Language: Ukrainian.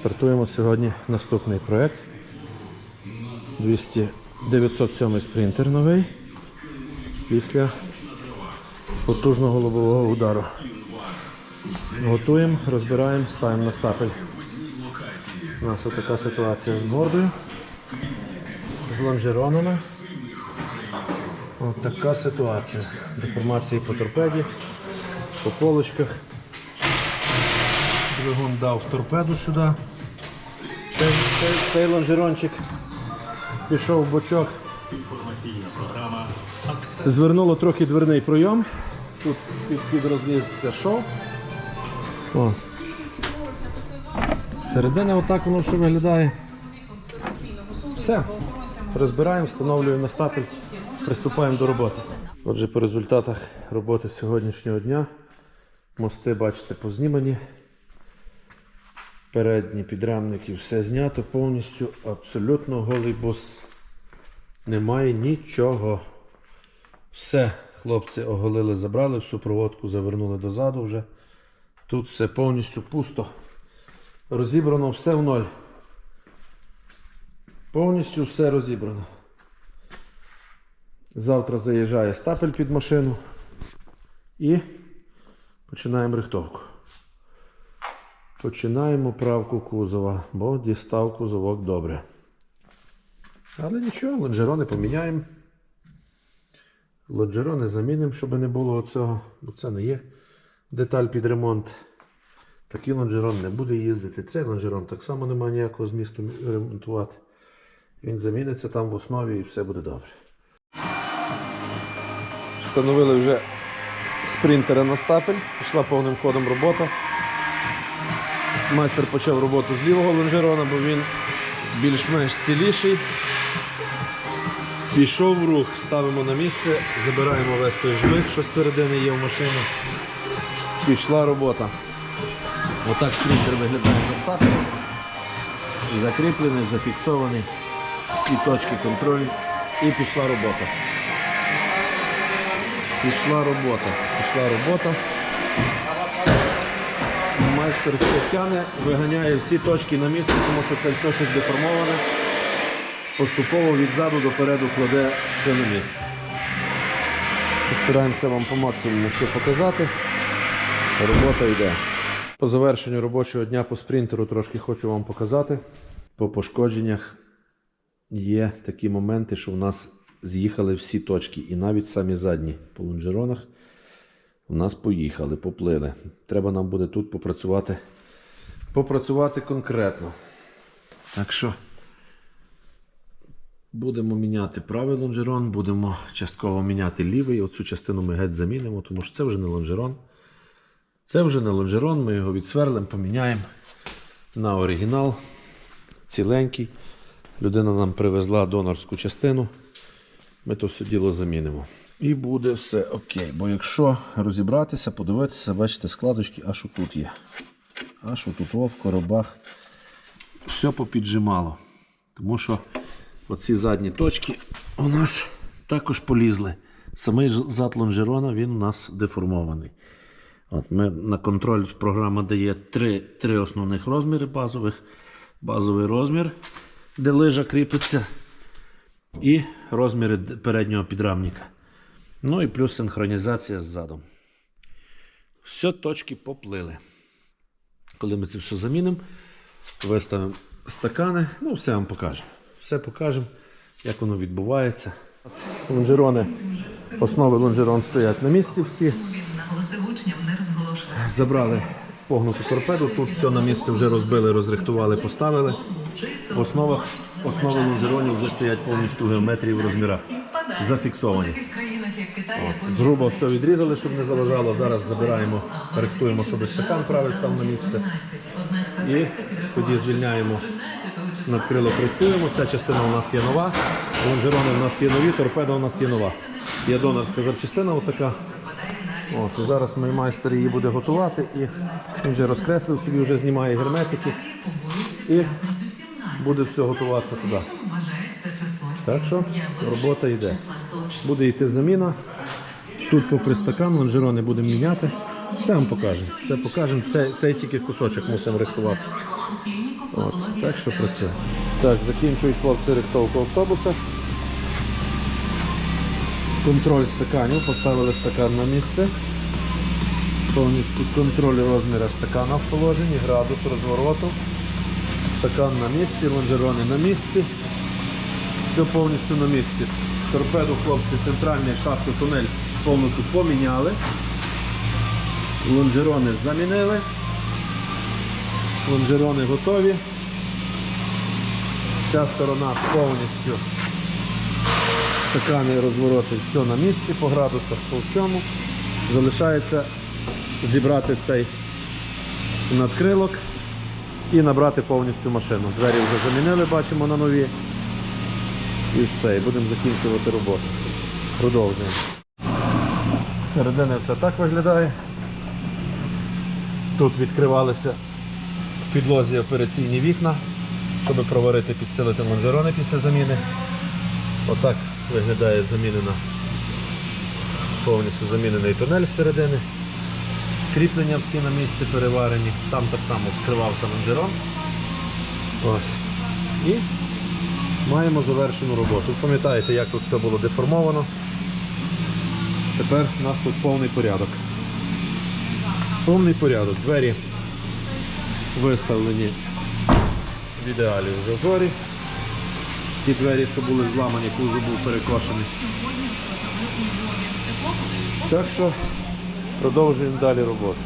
Стартуємо сьогодні наступний проект. 200 907 спринтер новий після потужного лобового удару. Готуємо, розбираємо, ставимо на стапель. У нас така ситуація з бордою, з лонжеронами. Ось така ситуація. Деформації по торпеді, по полочках. Двигун дав торпеду сюди. Цей, цей, цей лонжерончик пішов в бочок. Звернуло трохи дверний пройом. Тут під, під розлізся шов. О. Зсередини отак воно все виглядає. Все. Розбираємо, встановлюємо на стапель, приступаємо до роботи. Отже, по результатах роботи сьогоднішнього дня мости, бачите, познімані. Передні підрамники все знято повністю, абсолютно голий бус. Немає нічого. Все, хлопці оголили, забрали, всю проводку завернули дозаду вже. Тут все повністю пусто. Розібрано все в ноль. Повністю все розібрано. Завтра заїжджає стапель під машину і починаємо рихтовку. Починаємо правку кузова, бо дістав кузовок добре. Але нічого, лонжерони поміняємо. Лонжерони замінимо, щоб не було оцього, бо це не є деталь під ремонт. Такий лонжерон не буде їздити. Цей лонжерон так само немає ніякого змісту ремонтувати. Він заміниться там в основі і все буде добре. Встановили вже спринтера на стапель, пішла повним ходом робота. Майстер почав роботу з лівого лонжерона, бо він більш-менш ціліший. Пішов в рух, ставимо на місце, забираємо весь той жмих, що зсередини є в машині. Пішла робота. Отак спринтер виглядає на стапелі. Закріплений, зафіксований. Всі точки контролю. І пішла робота. Пішла робота. Пішла робота. Майстер все тяне, виганяє всі точки на місце, тому що це все щось деформоване. Поступово від заду до переду кладе все на місце. Постараємося вам по максимуму все показати. Робота йде. По завершенню робочого дня по спринтеру трошки хочу вам показати. По пошкодженнях є такі моменти, що в нас з'їхали всі точки, і навіть самі задні по лонжеронах у нас поїхали, поплили. Треба нам буде тут попрацювати, попрацювати конкретно. Так що будемо міняти правий лонжерон, будемо частково міняти лівий. Оцю частину ми геть замінимо, тому що це вже не лонжерон. Це вже не лонжерон, ми його відсверлимо, поміняємо на оригінал. Ціленький. Людина нам привезла донорську частину. Ми то все діло замінимо. І буде все окей. Бо якщо розібратися, подивитися, бачите, складочки аж отут є. Аж отут о, в коробах. Все попіджимало. Тому що оці задні точки у нас також полізли. Самий зад лонжерона він у нас деформований. От ми на контроль програма дає три, три основних розміри базових. Базовий розмір, де лижа кріпиться, і розміри переднього підрамника. Ну і плюс синхронізація з задом. Все, точки поплили. Коли ми це все замінимо, виставимо стакани, ну все вам покажемо. Все покажемо, як воно відбувається. Лонжерони, основи лонжерон стоять на місці всі. Забрали погнуту торпеду, тут все на місце вже розбили, розрихтували, поставили. В основах основи лонжеронів вже стоять повністю геометрії в розмірах. Зафіксовані. Китай, Згруба все відрізали, щоб не заважало. Зараз забираємо, коректуємо, щоб стакан правильно став на місце. І тоді звільняємо надкрило працюємо. Ця частина у нас є нова. Лонжерони у нас є нові, торпеда у нас є нова. Є донорська запчастина отака. От, і зараз мій майстер її буде готувати і він вже розкреслив собі, вже знімає герметики і буде все готуватися туди. Так що робота йде. Буде йти заміна. Тут попри стакан лонжерони будемо міняти. Все вам покажемо. Це покажемо. Це, цей тільки кусочок мусимо рихтувати. От, так що працює. Так, закінчують хлопці рихтовку автобуса. Контроль стаканів, поставили стакан на місце. Повністю контроль розміру стакана в положенні, градус розвороту. Стакан на місці, лонжерони на місці. Все повністю на місці. Торпеду хлопці центральний шахту тунель повністю поміняли. Лонжерони замінили. Лонжерони готові. Ця сторона повністю стакани розвороти все на місці, по градусах, по всьому. Залишається зібрати цей надкрилок і набрати повністю машину. Двері вже замінили, бачимо на нові. І все, і будемо закінчувати роботу. Продовжуємо. Середини все так виглядає. Тут відкривалися в підлозі операційні вікна, щоб проварити, підсилити лонжерони після заміни. Отак виглядає замінена, повністю замінений тунель зсередини. Кріплення всі на місці переварені. Там так само вскривався лонжерон. Ось. І маємо завершену роботу. Пам'ятаєте, як тут все було деформовано. Тепер у нас тут повний порядок. Повний порядок. Двері виставлені в ідеалі в зазорі. Ті двері, що були зламані, кузов був перекошений. Так що продовжуємо далі роботу.